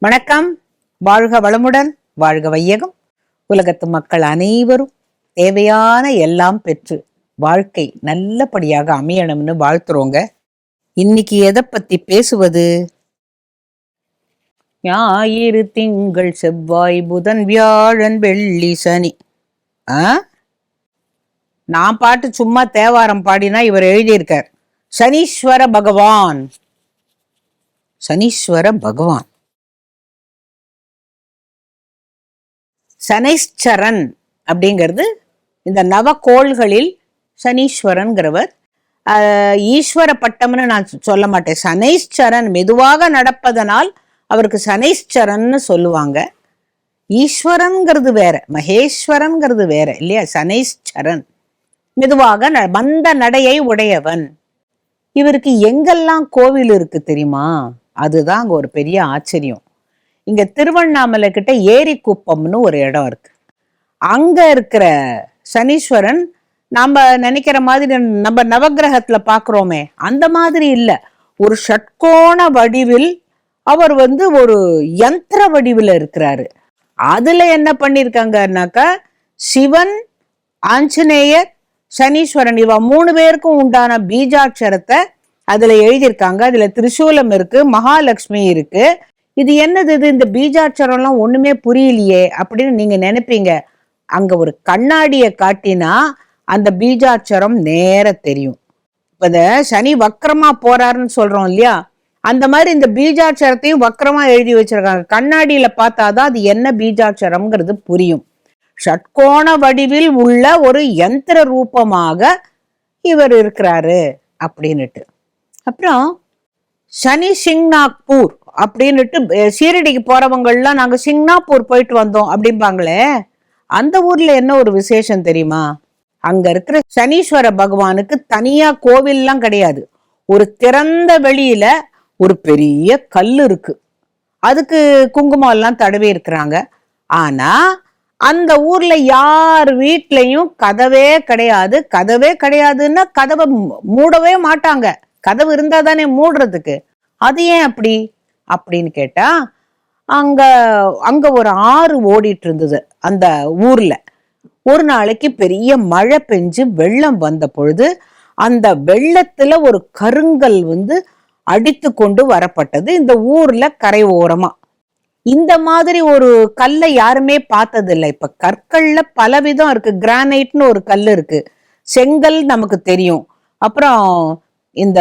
வணக்கம். வாழ்க வளமுடன் வாழ்க வையகம். உலகத்து மக்கள் அனைவரும் தேவையான எல்லாம் பெற்று வாழ்க்கை நல்லபடியாக அமையணும்னு வாழ்த்துறோங்க. இன்னைக்கு எதை பத்தி பேசுவது? ஞாயிறு திங்கள் செவ்வாய் புதன் வியாழன் வெள்ளி சனி. ஆ? நான் பாட்டு சும்மா தேவாரம் பாடினா இவர் எழுதியிருக்கார். சனீஸ்வர பகவான். சனீஸ்வர பகவான். சனைஸ்சரன் அப்படிங்கிறது இந்த நவகோள்களில் சனீஸ்வரன்கிறவர். ஈஸ்வர பட்டம்னு நான் சொல்ல மாட்டேன். சனைஸ்சரன் மெதுவாக நடப்பதனால் அவருக்கு சனைஸ்சரன்னு சொல்லுவாங்க. ஈஸ்வரன்கிறது வேற மகேஸ்வரன்கிறது வேற இல்லையா? சனைஸ்சரன் மெதுவாக ந- மந்த நடையை உடையவன். இவருக்கு எங்கெல்லாம் கோவில் இருக்கு தெரியுமா? அதுதான் அங்கே ஒரு பெரிய ஆச்சரியம். இங்க திருவண்ணாமலை கிட்ட ஏரிக்குப்பம்னு ஒரு இடம் இருக்கு. அங்க இருக்கிற சனீஸ்வரன் நாம நினைக்கிற மாதிரி நம்ம நவகிரகத்துல பாக்குறோமே அந்த மாதிரி இல்ல. ஒரு ஷட்கோண வடிவில் அவர் வந்து ஒரு யந்திர வடிவில் இருக்கிறாரு. அதுல என்ன பண்ணிருக்காங்கன்னாக்கா சிவன் ஆஞ்சநேயர் சனீஸ்வரன் இவ மூணு பேருக்கும் உண்டான பீஜாட்சரத்தை அதுல எழுதியிருக்காங்க. அதுல திரிசூலம் இருக்கு மகாலட்சுமி இருக்கு. இது என்னது இது? இந்த பீஜாட்சரம்லாம் ஒண்ணுமே புரியலையே அப்படின்னு நீங்க நினைப்பீங்க. அங்க ஒரு கண்ணாடியை காட்டினா அந்த பீஜாட்சரம் நேர தெரியும். இப்ப இந்த சனி வக்கரமா போறாருன்னு சொல்றோம் இல்லையா? அந்த மாதிரி இந்த பீஜாட்சரத்தையும் வக்கரமா எழுதி வச்சிருக்காங்க. கண்ணாடியில பார்த்தாதான் அது என்ன பீஜாட்சரம்ங்கிறது புரியும். ஷட்கோண வடிவில் உள்ள ஒரு யந்திர ரூபமாக இவர் இருக்கிறாரு அப்படின்னுட்டு. அப்புறம் சனி சிங்நாக்பூர் அப்படின்னுட்டு சீரடிக்கு ஷீரடிக்கு போறவங்கெல்லாம் நாங்க சிங்னாப்பூர் போயிட்டு வந்தோம் அப்படிம்பாங்களே அந்த ஊர்ல என்ன ஒரு விசேஷம் தெரியுமா? அங்க இருக்கிற சனீஸ்வர பகவானுக்கு தனியா கோவில்லாம் கிடையாது. ஒரு திறந்த வெளியில ஒரு பெரிய கல் இருக்கு. அதுக்கு குங்குமம் எல்லாம் தடவி இருக்கிறாங்க. ஆனா அந்த ஊர்ல யார் வீட்லயும் கதவே கிடையாது. கதவே கிடையாதுன்னா கதவை மூடவே மாட்டாங்க. கதவு இருந்தா தானே மூடுறதுக்கு. அது ஏன் அப்படி? அப்படின்னு கேட்டா அங்க அங்க ஒரு ஆறு ஓடிட்டு இருந்தது அந்த ஊர்ல. ஒரு நாளைக்கு பெரிய மழை பெஞ்சு வெள்ளம் வந்த பொழுது அந்த வெள்ளத்துல ஒரு கருங்கல் வந்து அடித்து கொண்டு வரப்பட்டது இந்த ஊர்ல கரை ஓரமா இந்த மாதிரி ஒரு கல்லை யாருமே பார்த்ததில்லை. இப்ப கற்கள்ல பலவிதம் இருக்கு. கிரானைட்னு ஒரு கல் இருக்கு. செங்கல் நமக்கு தெரியும். அப்புறம் இந்த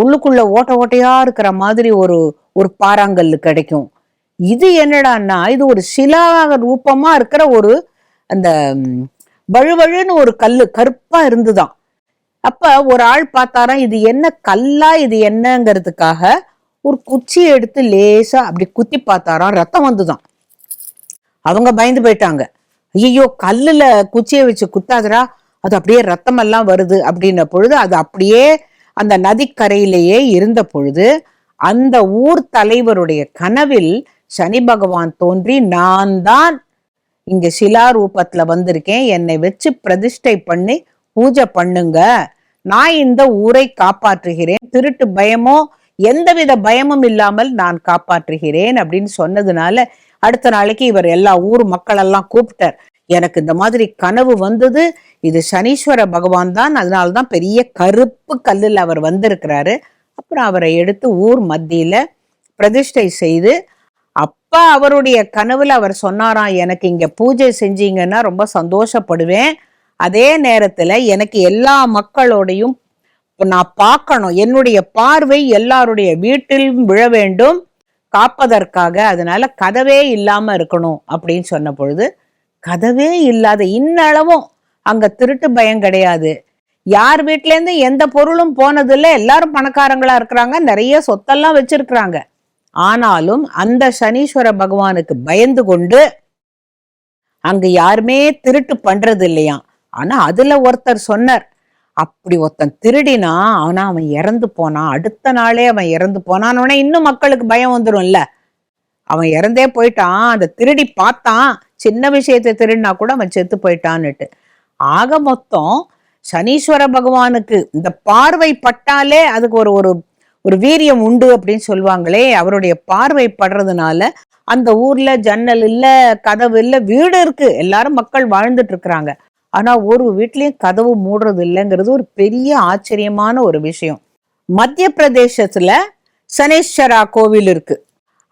உள்ளுக்குள்ள ஓட்ட ஓட்டையா இருக்கிற மாதிரி ஒரு ஒரு பாறாங்கல் கிடைக்கும். இது என்னடான்னா இது ஒரு சிலா ரூபமா இருக்கிற ஒரு அந்த வழுவழுன்னு ஒரு கல்லு கருப்பா இருந்துதான். அப்ப ஒரு ஆள் பார்த்தாராம் இது என்ன கல்லா இது என்னங்கிறதுக்காக ஒரு குச்சி எடுத்து லேசா அப்படி குத்தி பார்த்தாராம் ரத்தம் வந்துதான். அவங்க பயந்து போயிட்டாங்க. ஐயோ கல்லுல குச்சியை வச்சு குத்தாதடா அது அப்படியே ரத்தம் எல்லாம் வருது அப்படின்ன பொழுது அது அப்படியே அந்த நதிக்கரையிலேயே இருந்த பொழுது அந்த ஊர் தலைவருடைய கனவில் சனி பகவான் தோன்றி நான் தான் இங்க சிலா ரூபத்துல வந்திருக்கேன். என்னை வச்சு பிரதிஷ்டை பண்ணி பூஜை பண்ணுங்க. நான் இந்த ஊரை காப்பாற்றுகிறேன். திருட்டு பயமோ எந்தவித பயமும் இல்லாமல் நான் காப்பாற்றுகிறேன். அப்படின்னு சொன்னதுனால அடுத்த நாளைக்கு இவர் எல்லா ஊர் மக்களெல்லாம் கூப்பிட்டார். எனக்கு இந்த மாதிரி கனவு வந்தது. இது சனீஸ்வர பகவான் தான். அதனால்தான் பெரிய கருப்பு கல்லில் அவர் வந்திருக்கிறாரு. அப்புறம் அவரை எடுத்து ஊர் மத்தியில் பிரதிஷ்டை செய்து அப்போ அவருடைய கனவுல அவர் சொன்னாராம் எனக்கு இங்க பூஜை செஞ்சீங்கன்னா ரொம்ப சந்தோஷப்படுவேன். அதே நேரத்துல எனக்கு எல்லா மக்களோடையும் நான் பார்க்கணும். என்னுடைய பார்வை எல்லாருடைய வீட்டிலும் விழ வேண்டும். காப்பதற்காக. அதனால கதவே இல்லாம இருக்கணும். அப்படின்னு சொன்ன பொழுது கதவே இல்லாத இன்னளவும் அங்க திருட்டு பயம் கிடையாது. யார் வீட்ல இருந்து எந்த பொருளும் போனதில்லை. எல்லாரும் பணக்காரங்களா இருக்கிறாங்க. நிறைய சொத்தெல்லாம் வச்சிருக்கிறாங்க. ஆனாலும் அந்த சனீஸ்வர பகவானுக்கு பயந்து கொண்டு அங்க யாருமே திருட்டு பண்றது இல்லையாம் ஆனா அதுல ஒருத்தர் சொன்னார். அப்படி ஒருத்தன் திருடினா ஆனா அவன் இறந்து போனான் அடுத்த நாளே அவன் இறந்து போனான் உடனே இன்னும் மக்களுக்கு பயம் வந்துடும்ல அவன் இறந்தே போயிட்டான். அந்த திருடி பார்த்தான். சின்ன விஷயத்தை திருடினா கூட அவன் செத்து போயிட்டான்னுட்டு. ஆக மொத்தம் சனீஸ்வர பகவானுக்கு இந்த பார்வை பட்டாலே அதுக்கு ஒரு ஒரு ஒரு வீரியம் உண்டு அப்படின்னு சொல்லுவாங்களே அவருடைய பார்வை படுறதுனால அந்த ஊர்ல ஜன்னல் இல்ல கதவு இல்ல வீடு இருக்கு. எல்லாரும் மக்கள் வாழ்ந்துட்டு இருக்கிறாங்க. ஆனா ஒரு வீட்லயும் கதவு மூடுறது இல்லைங்கிறது ஒரு பெரிய ஆச்சரியமான ஒரு விஷயம். மத்திய பிரதேசத்துல சனேஸ்வரா கோவில் இருக்கு.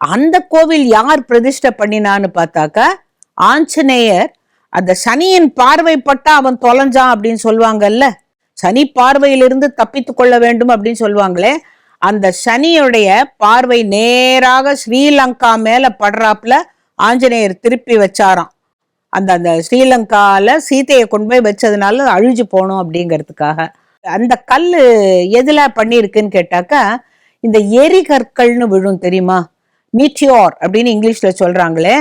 அந்த கோவில் யார் பிரதிஷ்டை பண்ணினான்னு பார்த்தாக்கா ஆஞ்சநேயர் அந்த சனியின் பார்வைப்பட்டா அவன் தொலைஞ்சான் அப்படின்னு சொல்லுவாங்கல்ல. சனி பார்வையிலிருந்து தப்பித்து கொள்ள வேண்டும் அப்படின்னு சொல்லுவாங்களே. அந்த சனியுடைய பார்வை நேராக ஸ்ரீலங்கா மேல படுறாப்புல ஆஞ்சநேயர் திருப்பி வச்சாராம். அந்த அந்த ஸ்ரீலங்கால சீதையை கொண்டு போய் வச்சதுனால அழிஞ்சு போகணும் அப்படிங்கிறதுக்காக. அந்த கல் எதுல பண்ணியிருக்குன்னு கேட்டாக்கா இந்த எரிகற்கள்னு விழும் தெரியுமா? மீட்டியோர் அப்படின்னு இங்கிலீஷ்ல சொல்றாங்களே.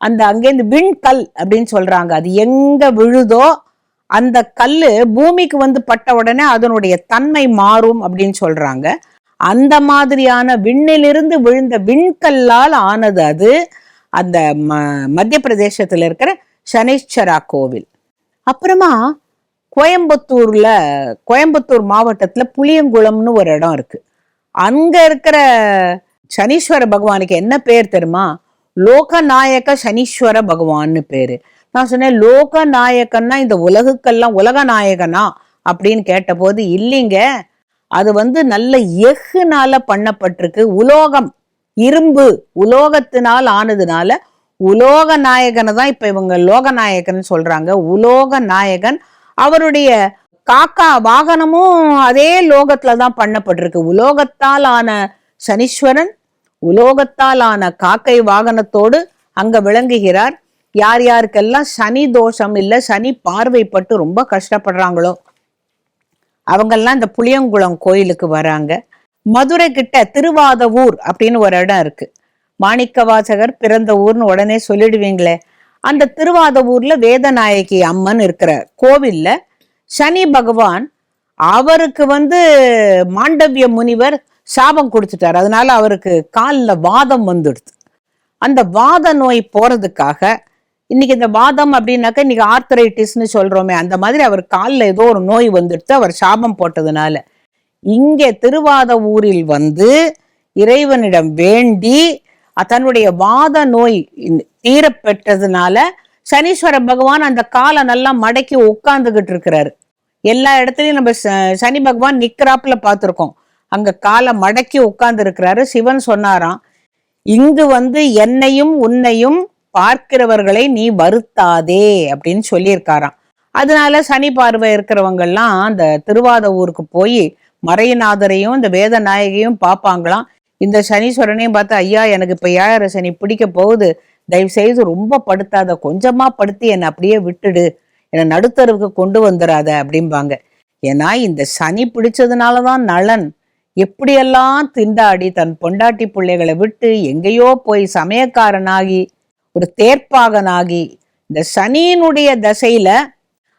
அந்த அங்கேருந்து விண்கல் அப்படின்னு சொல்றாங்க. அது எங்க விழுதோ அந்த கல் பூமிக்கு வந்து பட்ட உடனே அதனுடைய தன்மை மாறும் அப்படின்னு சொல்றாங்க. அந்த மாதிரியான விண்ணிலிருந்து விழுந்த விண்கல்லால் ஆனது அது அந்த ம மத்திய பிரதேசத்தில் இருக்கிற சனீஸ்வரா கோவில். அப்புறமா கோயம்புத்தூர்ல கோயம்புத்தூர் மாவட்டத்தில் புளியங்குளம்னு ஒரு இடம் இருக்கு. அங்க இருக்கிற சனீஸ்வர பகவானுக்கு என்ன பேர் தெரியுமா? லோகநாயக சனீஸ்வர பகவான்னு பேரு. நான் சொன்னேன் லோகநாயகன்னா இந்த உலகுக்கெல்லாம் உலக நாயகனா அப்படின்னு கேட்டபோது இல்லைங்க. அது வந்து நல்ல எஃகுனால பண்ணப்பட்டிருக்கு. உலோகம் இரும்பு உலோகத்தினால் ஆனதுனால உலோக நாயகனை தான் இப்ப இவங்க லோகநாயகன் சொல்றாங்க. உலோக நாயகன் அவருடைய காக்கா வாகனமும் அதே லோகத்துல தான் பண்ணப்பட்டிருக்கு. உலோகத்தால் ஆன சனீஸ்வரன் உலோகத்தால் ஆன காக்கை வாகனத்தோடு அங்க விளங்குகிறார். யார் யாருக்கெல்லாம் சனி தோஷம் இல்ல சனி பார்வைப்பட்டு ரொம்ப கஷ்டப்படுறாங்களோ அவங்கெல்லாம் இந்த புளியங்குளம் கோயிலுக்கு வராங்க. மதுரை கிட்ட திருவாதவூர் அப்படின்னு ஒரு இடம் இருக்கு. மாணிக்கவாசகர் பிறந்த ஊர்னு உடனே சொல்லிடுவீங்களே அந்த திருவாதவூர்ல வேதநாயகி அம்மன் இருக்கிற கோவில்ல சனி பகவான் அவருக்கு வந்து மாண்டவிய முனிவர் சாபம் கொடுத்துட்டார். அதனால அவருக்கு காலில் வாதம் வந்துடுது. அந்த வாத நோய் போறதுக்காக இன்னைக்கு இந்த வாதம் அப்படின்னாக்கா இன்னைக்கு ஆர்த்தரைட்டிஸ்னு சொல்றோமே அந்த மாதிரி அவர் காலில் ஏதோ ஒரு நோய் வந்துடுத்து அவர் சாபம் போட்டதுனால. இங்கே திருவாத ஊரில் வந்து இறைவனிடம் வேண்டி தன்னுடைய வாத நோய் தீரப் பெற்றதுனால சனீஸ்வர பகவான் அந்த காலை நல்லா மடக்கி உட்காந்துக்கிட்டு இருக்கிறாரு. எல்லா இடத்துலையும் நம்ம ச- சனி பகவான் நிற்கிறாப்புல பார்த்துருக்கோம். அங்க காலை மடக்கி உட்கார்ந்து இருக்கிறாரு சிவன் சொன்னாராம் இங்கு வந்து என்னையும் உன்னையும் பார்க்கிறவர்களை நீ வருத்தாதே அப்படின்னு சொல்லியிருக்காராம். அதனால சனி பார்வை இருக்கிறவங்கெல்லாம் அந்த திருவாத ஊருக்கு போய் மறையநாதரையும் இந்த வேத நாயகியும் பார்ப்பாங்களாம். இந்த சனீஸ்வரனையும் பார்த்து ஐயா எனக்கு இப்ப ஏழரை சனி பிடிக்க போகுது. தயவு செய்து ரொம்ப படுத்தாத கொஞ்சமா படுத்தி என்னை அப்படியே விட்டுடு. என்னை நடுத்தருவுக்கு கொண்டு வந்துடாத அப்படிம்பாங்க. ஏன்னா இந்த சனி பிடிச்சதுனாலதான் நலன். எப்படியெல்லாம் திண்டாடி தன் பொண்டாட்டி பிள்ளைகளை விட்டு எங்கேயோ போய் சமயக்காரனாகி ஒரு தேர்ப்பாகனாகி இந்த சனியினுடைய தசையில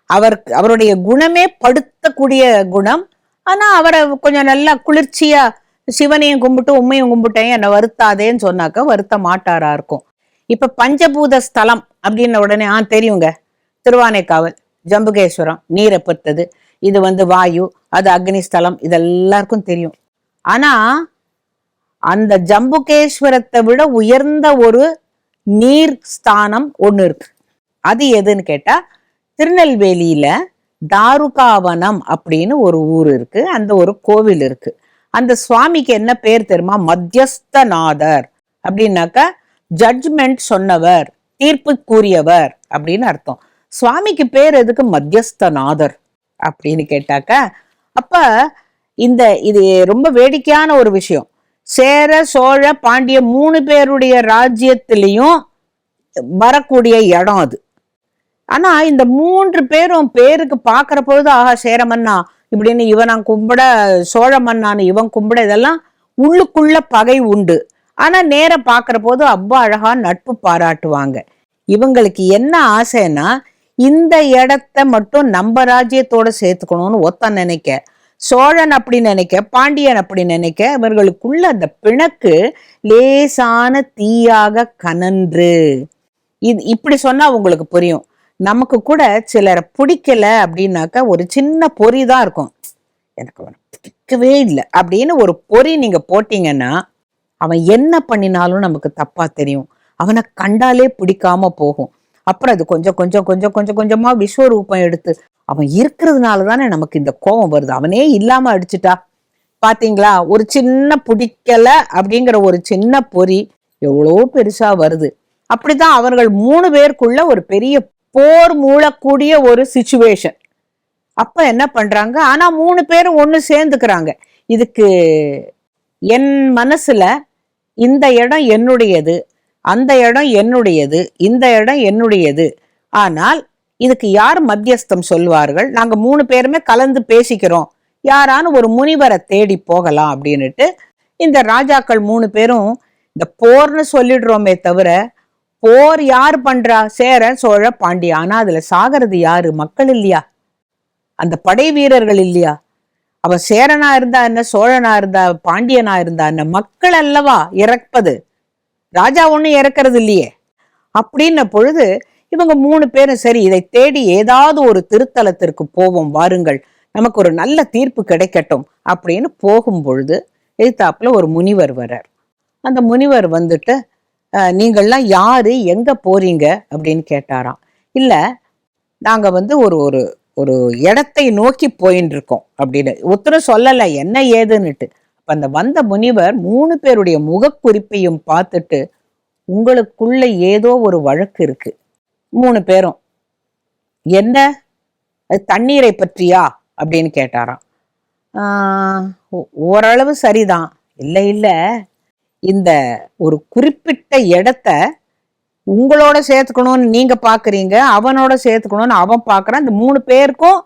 அவர் அவருடைய குணமே படுத்தக்கூடிய குணம். ஆனா அவரை கொஞ்சம் நல்லா குளிர்ச்சியா சிவனையும் கும்பிட்டு உண்மையும் கும்பிட்டேன் என்னை வருத்தாதேன்னு சொன்னாக்க வருத்த மாட்டாரா இருக்கும். இப்ப பஞ்சபூத ஸ்தலம் அப்படின்ன உடனே ஆ தெரியுங்க. திருவானைக்காவல் ஜம்புகேஸ்வரம் நீரை பொறுத்தது. இது வந்து வாயு அது அக்னி ஸ்தலம் இது எல்லாருக்கும் தெரியும். ஆனா அந்த ஜம்புகேஸ்வரத்தை விட உயர்ந்த ஒரு நீர் ஸ்தானம் ஒன்று இருக்கு. அது எதுன்னு கேட்டா திருநெல்வேலியில தாருகாவனம் அப்படின்னு ஒரு ஊர் இருக்கு. அந்த ஒரு கோவில் இருக்கு. அந்த சுவாமிக்கு என்ன பேர் தெரியுமா? மத்தியஸ்தநாதர். அப்படின்னாக்கா ஜட்ஜ்மெண்ட் சொன்னவர் தீர்ப்பு கூறியவர் அப்படின்னு அர்த்தம். சுவாமிக்கு பேர் எதுக்கு? மத்தியஸ்தநாதர் அப்படின்னு கேட்டாக்கா அப்ப இந்த இது ரொம்ப வேடிக்கையான ஒரு விஷயம். சேர சோழ பாண்டிய மூணு பேருடைய ராஜ்யத்திலையும் வரக்கூடிய இடம் அது. ஆனா இந்த மூன்று பேரும் பேருக்கு பார்க்குற பொழுது ஆஹா சேர மன்னா இப்படின்னு இவன் கும்பிட சோழ மன்னான்னு இவன் கும்பிட இதெல்லாம் உள்ளுக்குள்ள பகை உண்டு. ஆனா நேர பார்க்குற போது அவ்வளோ அழகா நட்பு பாராட்டுவாங்க. இவங்களுக்கு என்ன ஆசைன்னா இந்த இடத்த மட்டும் நம்ம ராஜ்யத்தோட சேர்த்துக்கணும்னு ஒத்த நினைக்க. சோழன் அப்படி நினைக்க பாண்டியன் அப்படி நினைக்க இவர்களுக்குள்ள அந்த பிணக்கு லேசான தீயாக கனன்று. இது இப்படி சொன்னா உங்களுக்கு புரியும். நமக்கு கூட சிலரை பிடிக்கல அப்படின்னாக்கா ஒரு சின்ன பொறி தான் இருக்கும். எனக்கு அவனை பிடிக்கவே இல்லை அப்படின்னு ஒரு பொறி நீங்க போட்டீங்கன்னா அவன் என்ன பண்ணினாலும் நமக்கு தப்பா தெரியும். அவனை கண்டாலே பிடிக்காம போகும். அப்புறம் அது கொஞ்சம் கொஞ்சம் கொஞ்சம் கொஞ்சம் கொஞ்சமா விஸ்வரூபம் எடுத்து அவன் இருக்கிறதுனால தானே நமக்கு இந்த கோபம் வருது. அவனே இல்லாம அடிச்சுட்டா. பாத்தீங்களா? ஒரு சின்ன பிடிக்கல அப்படிங்கிற ஒரு சின்ன பொறி எவ்வளோ பெருசா வருது. அப்படிதான் அவர்கள் மூணு பேருக்குள்ள ஒரு பெரிய போர் மூழக்கூடிய ஒரு சுச்சுவேஷன் அப்ப என்ன பண்றாங்க? ஆனா மூணு பேரும் ஒண்ணு சேர்ந்துக்கிறாங்க. இதுக்கு என் மனசுல இந்த இடம் என்னுடையது? அந்த இடம் என்னுடையது இந்த இடம் என்னுடையது. ஆனால் இதுக்கு யார் மத்தியஸ்தம் சொல்வார்கள்? நாங்க மூணு பேருமே கலந்து பேசிக்கிறோம். யாரான ஒரு முனிவரை தேடி போகலாம் அப்படின்னுட்டு இந்த ராஜாக்கள் மூணு பேரும் இந்த போர்னு சொல்லிடுறோமே தவிர போர் யார் பண்றா? சேர சோழ பாண்டியா ஆனா அதுல சாகிறது யாரு? மக்கள் இல்லையா? அந்த படை வீரர்கள் இல்லையா? அவ சேரனா இருந்தா என்ன? சோழனா இருந்தா? பாண்டியனா இருந்தா என்ன? மக்கள் அல்லவா? இறப்பது. ராஜா ஒண்ணும் இறக்கிறது இல்லையே. அப்படின்ன பொழுது இவங்க மூணு பேரும் சரி இதை தேடி ஏதாவது ஒரு திருத்தலத்திற்கு போவோம் வாருங்கள். நமக்கு ஒரு நல்ல தீர்ப்பு கிடைக்கட்டும் அப்படின்னு போகும் பொழுது எதிர்த்தாப்புல ஒரு முனிவர் வர்றார். அந்த முனிவர் வந்துட்டு நீங்கள்லாம் யாரு? எங்க போறீங்க? அப்படின்னு கேட்டாராம். இல்ல நாங்க வந்து ஒரு ஒரு ஒரு இடத்தை நோக்கி போயின்னு இருக்கோம் அப்படின்னு. ஒருத்தரும் சொல்லலை என்ன ஏதுன்னுட்டு. அந்த வந்த முனிவர் மூணு பேருடைய முகக்குறிப்பையும் பார்த்துட்டு உங்களுக்குள்ள ஏதோ ஒரு வழக்கு இருக்கு. மூணு பேரும் என்ன? அது தண்ணீரை பற்றியா? அப்படின்னு கேட்டாராம். ஆஹ் ஓரளவு சரிதான். இல்லை இல்லை. இந்த ஒரு குறிப்பிட்ட இடத்த உங்களோட சேர்த்துக்கணும்னு நீங்க பாக்குறீங்க அவனோட சேர்த்துக்கணும்னு அவன் பார்க்குறான். இந்த மூணு பேருக்கும்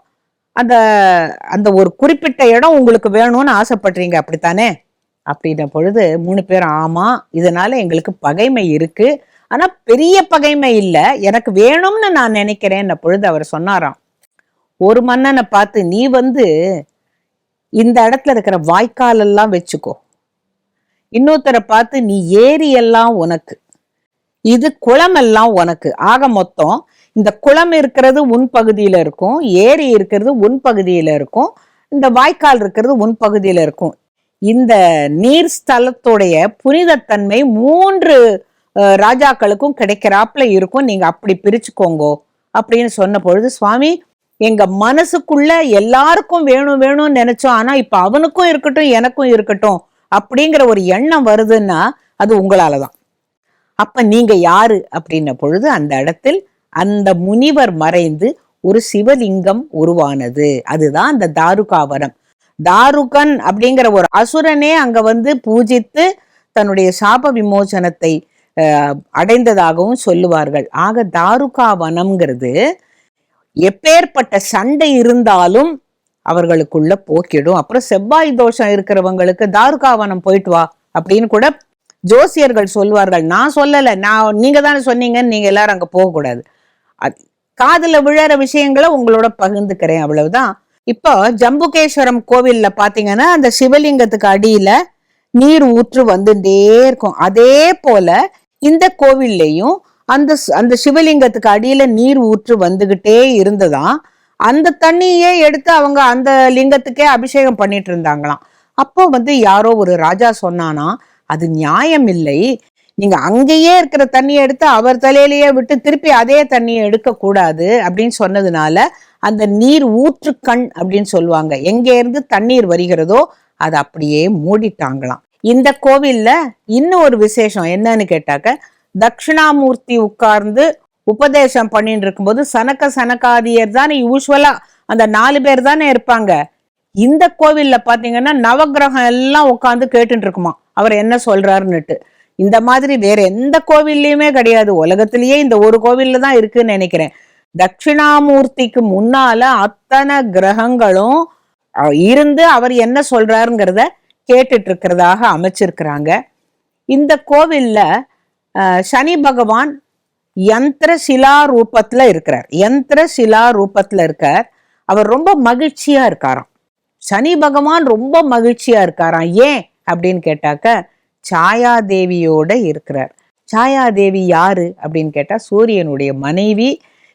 அந்த அந்த ஒரு குறிப்பிட்ட இடம் உங்களுக்கு வேணும்னு ஆசைப்படுறீங்க அப்படித்தானே? அப்படின்ன பொழுது மூணு பேரும் ஆமா இதனால எங்களுக்கு பகைமை இருக்கு. ஆனா பெரிய பகைமை இல்லை எனக்கு வேணும்னு நான் நினைக்கிறேன் பொழுது அவர் சொன்னாராம் ஒரு மன்னனை பார்த்து நீ வந்து இந்த இடத்துல இருக்கிற வாய்க்கால் எல்லாம் வச்சுக்கோ. இன்னொருத்தரை பார்த்து நீ ஏரி எல்லாம் உனக்கு இது குளம் எல்லாம் உனக்கு. ஆக மொத்தம் இந்த குளம் இருக்கிறது உன் பகுதியில் இருக்கும் ஏரி இருக்கிறது உன் பகுதியில் இருக்கும் இந்த வாய்க்கால் இருக்கிறது உன் பகுதியில் இருக்கும். இந்த நீர் ஸ்தலத்துடைய புனிதத்தன்மை மூன்று ராஜாக்களுக்கும் கிடைக்கிறாப்புல இருக்கும். நீங்க அப்படி பிரிச்சுக்கோங்கோ அப்படின்னு சொன்ன பொழுது சுவாமி எங்க மனசுக்குள்ள எல்லாருக்கும் வேணும் வேணும்னு நினைச்சோம். ஆனா இப்ப அவனுக்கும் இருக்கட்டும் எனக்கும் இருக்கட்டும் அப்படிங்கிற ஒரு எண்ணம் வருதுன்னா அது உங்களாலதான். அப்ப நீங்க யாரு? அப்படின்ன பொழுது அந்த இடத்தில் அந்த முனிவர் மறைந்து ஒரு சிவலிங்கம் உருவானது. அதுதான் அந்த தாருகாவனம் தாருகன் அப்படிங்கிற ஒரு அசுரனே அங்க வந்து பூஜித்து தன்னுடைய சாப விமோசனத்தை அடைந்ததாகவும் சொல்லுவார்கள். ஆக தாருகாவனம்ங்கிறது எப்பேற்பட்ட சண்டை இருந்தாலும் அவர்களுக்குள்ள போக்கிடும். அப்புறம் செவ்வாய் தோஷம் இருக்கிறவங்களுக்கு தாருகாவனம் போயிட்டு வா அப்படின்னு கூட ஜோசியர்கள் சொல்வார்கள். நான் சொல்லலை. நான் நீங்க தானே சொன்னீங்கன்னு நீங்க எல்லாரும் அங்க போகக்கூடாது. காதில் விழற விஷயங்களை உங்களோட பகிர்ந்துக்கிறேன் அவ்வளவுதான். இப்போ ஜம்புகேஸ்வரம் கோவில்ல பாத்தீங்கன்னா அந்த சிவலிங்கத்துக்கு அடியில நீர் ஊற்று வந்துட்டே இருக்கும். அதே போல இந்த கோவில்லையும் அந்த அந்த சிவலிங்கத்துக்கு அடியில நீர் ஊற்று வந்துகிட்டே இருந்ததாம் அந்த தண்ணியே எடுத்து அவங்க அந்த லிங்கத்துக்கே அபிஷேகம் பண்ணிட்டு இருந்தாங்களாம். அப்போ வந்து யாரோ ஒரு ராஜா சொன்னானா அது நியாயம் இல்லை. நீங்க அங்கேயே இருக்கிற தண்ணியை எடுத்து அவர் தலையிலேயே விட்டு திருப்பி அதே தண்ணியை எடுக்கக்கூடாது அப்படின்னு சொன்னதுனால அந்த நீர் ஊற்றுக்கண் அப்படின்னு சொல்லுவாங்க. எங்கேருந்து தண்ணீர் வருகிறதோ அதை அப்படியே மூடிட்டாங்களாம். இந்த கோவில்ல இன்னும் ஒரு விசேஷம் என்னன்னு கேட்டாக்க தட்சிணாமூர்த்தி உட்கார்ந்து உபதேசம் பண்ணிட்டு இருக்கும்போது சனக்க சனக்காதியர் தானே யூஸ்வலா அந்த நாலு பேர் தானே இருப்பாங்க. இந்த கோவில்ல பாத்தீங்கன்னா நவக்கிரகம் எல்லாம் உட்காந்து கேட்டுட்டு இருக்குமா அவர் என்ன சொல்றாருன்னுட்டு. இந்த மாதிரி வேற எந்த கோவில்லையுமே கிடையாது. உலகத்திலேயே இந்த ஒரு கோவில்ல தான் இருக்குன்னு நினைக்கிறேன். தட்சிணாமூர்த்திக்கு முன்னால அத்தனை கிரகங்களும் இருந்து அவர் என்ன சொல்றாருங்கிறத கேட்டுட்டு இருக்கிறதாக அமைச்சிருக்கிறாங்க. இந்த கோவில்ல சனி பகவான் யந்திர சிலா ரூபத்துல இருக்கிறார். யந்திர சிலா ரூபத்துல இருக்கார். அவர் ரொம்ப மகிழ்ச்சியா இருக்காராம். சனி பகவான் ரொம்ப மகிழ்ச்சியா இருக்காராம். ஏன்? அப்படின்னு கேட்டாக்க சாயாதேவியோட இருக்கிறார். சாயாதேவி யாரு அப்படின்னு கேட்டா சூரியனுடைய மனைவி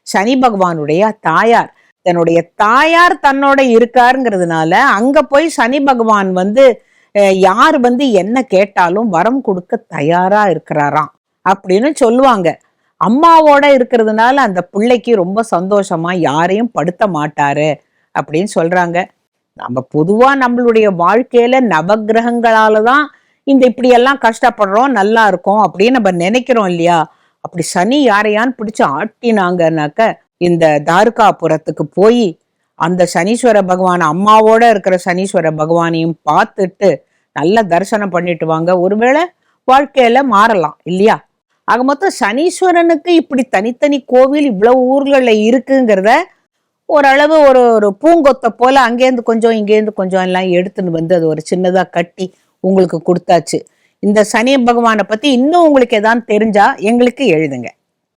சனி பகவானுடைய தாயார். தன்னுடைய தாயார் தன்னோட இருக்காருங்கிறதுனால அங்க போய் சனி பகவான் வந்து யார் வந்து என்ன கேட்டாலும் வரம் கொடுக்க தயாரா இருக்கிறாராம் அப்படின்னு சொல்லுவாங்க. அம்மாவோட இருக்கிறதுனால அந்த பிள்ளைக்கு ரொம்ப சந்தோஷமா யாரையும் படுத்த மாட்டாரு அப்படின்னு சொல்றாங்க. நம்ம பொதுவா நம்மளுடைய வாழ்க்கையில நவகிரகங்களால தான் இந்த இப்படியெல்லாம் கஷ்டப்படுறோம் நல்லா இருக்கும் அப்படின்னு நம்ம நினைக்கிறோம் இல்லையா? அப்படி சனி யாரையான்னு பிடிச்சு ஆட்டினாங்கனாக்க இந்த தாருகாபுரத்துக்கு போய் அந்த சனீஸ்வர பகவான் அம்மாவோட இருக்கிற சனீஸ்வர பகவானையும் பார்த்துட்டு நல்ல தரிசனம் பண்ணிட்டு வாங்க. ஒருவேளை வாழ்க்கையில மாறலாம் இல்லையா? ஆக மொத்தம் சனீஸ்வரனுக்கு இப்படி தனித்தனி கோவில் இவ்வளவு ஊர்களில் இருக்குங்கிறத ஓரளவு ஒரு ஒரு பூங்கொத்தை போல அங்கேருந்து கொஞ்சம் இங்கேருந்து கொஞ்சம் எல்லாம் எடுத்துன்னு வந்து அது ஒரு சின்னதாக கட்டி உங்களுக்கு கொடுத்தாச்சு. இந்த சனி பகவானை பத்தி இன்னும் உங்களுக்கு ஏதாவது தெரிஞ்சா எங்களுக்கு எழுதுங்க.